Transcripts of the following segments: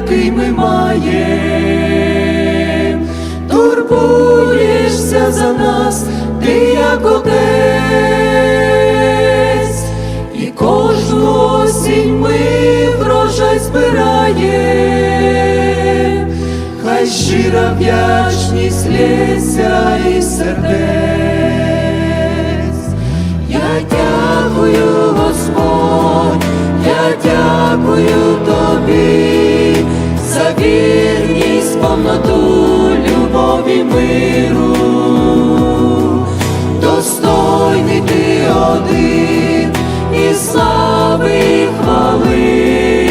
який ми маємо, турбуєшся за нас, ти як отець, і кожну осінь ми врожай збираємо, хай щира вдячність лється із сердець. Я дякую, Господь, повноту, любові, миру, достойний ти один і слави і хвали,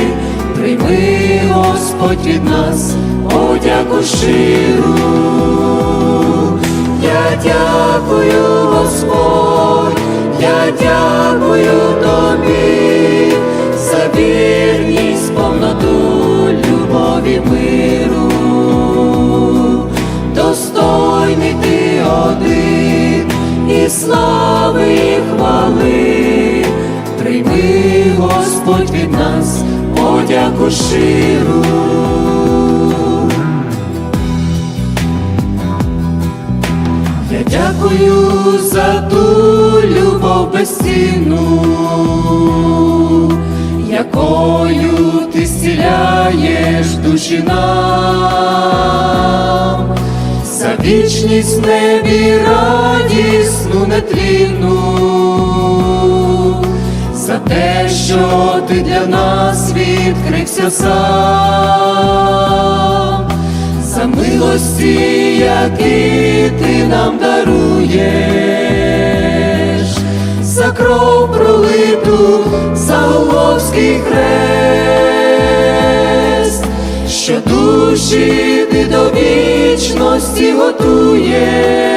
прийми, Господь, від нас подяку щиру. Я дякую, Господь, слави і хвали, прийми, Господь, від нас подяку щиру. Я дякую за ту любов безцінну, якою ти зціляєш душі нам, за вічність в небі радісну нетлінну, за те, що ти для нас відкрився сам. За милості, які ти нам даруєш, за кров пролиту, за Головський хрест, що душі ти до вічності готуєш,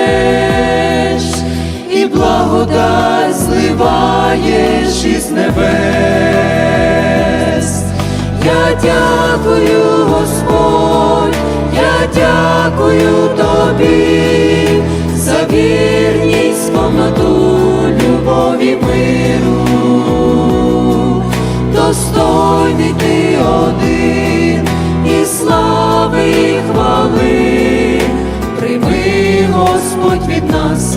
благодать зливаєш із небес. Я дякую, Господь, я дякую тобі за вірність, повноту, любові, миру, достойний ти один і слави і хвали, прийми, Господь, від нас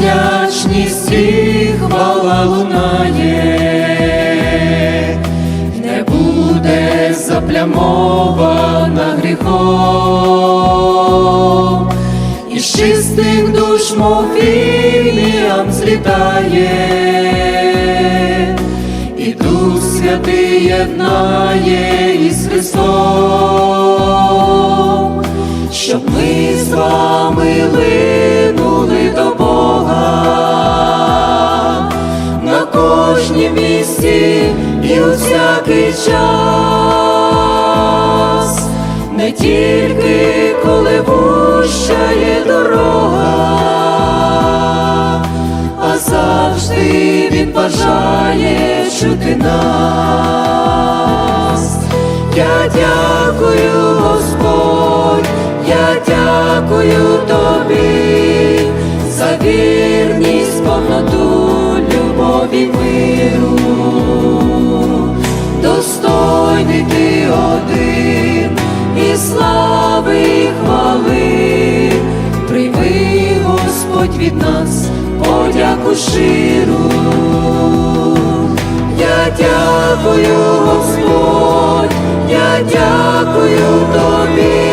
Вдячність і хвала лунає, не буде заплямована гріхом, і з чистих душ, мов філіям злітає, і Дух Святий єднає із Христом щоб ми з вами і у всякий час, не тільки коли вущає дорога, а завжди він бажає чути нас. Я дякую, Господь, я дякую тобі за вірність, повноту любові миру. отримують від нас подяку ширу, Я дякую Господь, я дякую тобі.